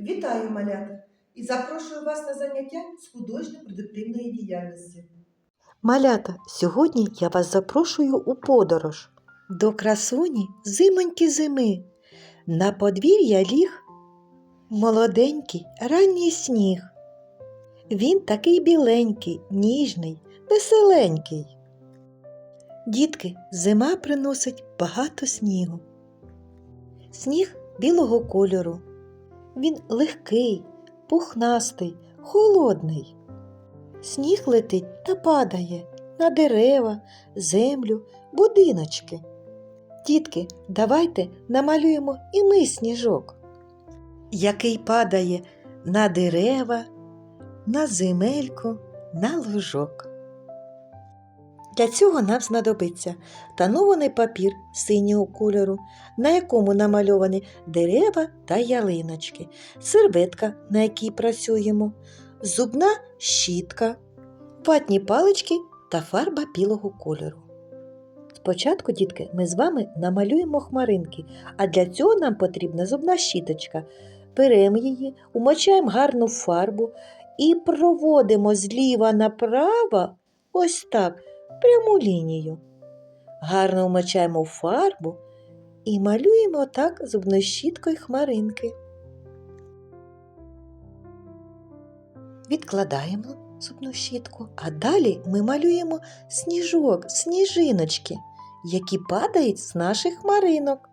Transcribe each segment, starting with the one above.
Вітаю, малята! І запрошую вас на заняття з художньо-продуктивної діяльності. Малята, сьогодні я вас запрошую у подорож до красуні зимоньки зими. На подвір'я ліг молоденький ранній сніг. Він такий біленький, ніжний, веселенький. Дітки, зима приносить багато снігу. Сніг білого кольору. Він легкий, пухнастий, холодний. Сніг летить та падає на дерева, землю, будиночки. Дітки, давайте намалюємо і ми сніжок, який падає на дерева, на земельку, на лужок. Для цього нам знадобиться тонований папір синього кольору, на якому намальовані дерева та ялиночки, серветка, на якій працюємо, зубна щітка, ватні палички та фарба білого кольору. Спочатку, дітки, ми з вами намалюємо хмаринки, а для цього нам потрібна зубна щіточка. Беремо її, умочаємо гарну фарбу і проводимо зліва направо ось так, пряму лінію. Гарно вмочаємо фарбу і малюємо так зубною щіткою хмаринки. Відкладаємо зубну щітку, а далі ми малюємо сніжок, сніжиночки, які падають з наших хмаринок.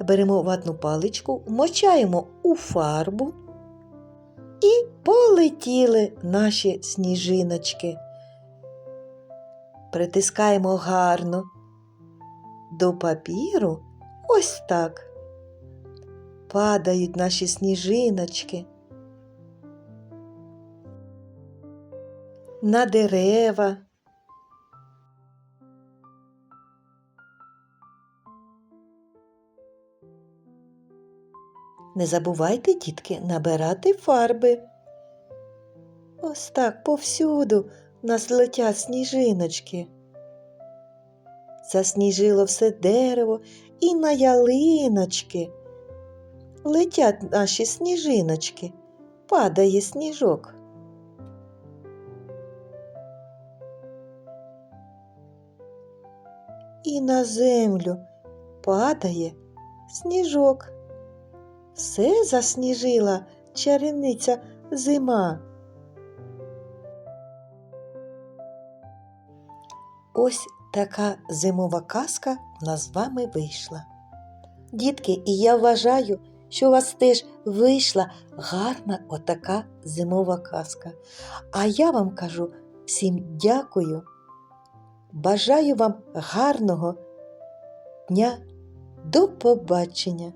Беремо ватну паличку, вмочаємо у фарбу і полетіли наші сніжиночки. Притискаємо гарно до папіру ось так. Падають наші сніжиночки. на дерева. Не забувайте, дітки, набирати фарби. Ось так повсюду нас летять сніжиночки. Засніжило все дерево і на ялиночки. Летять наші сніжиночки, падає сніжок. і на землю падає сніжок. Все засніжила чарівниця зима. Ось така зимова казка у нас з вами вийшла. Дітки, і я вважаю, що у вас теж вийшла гарна отака зимова казка. А я вам кажу всім дякую. Бажаю вам гарного дня. До побачення!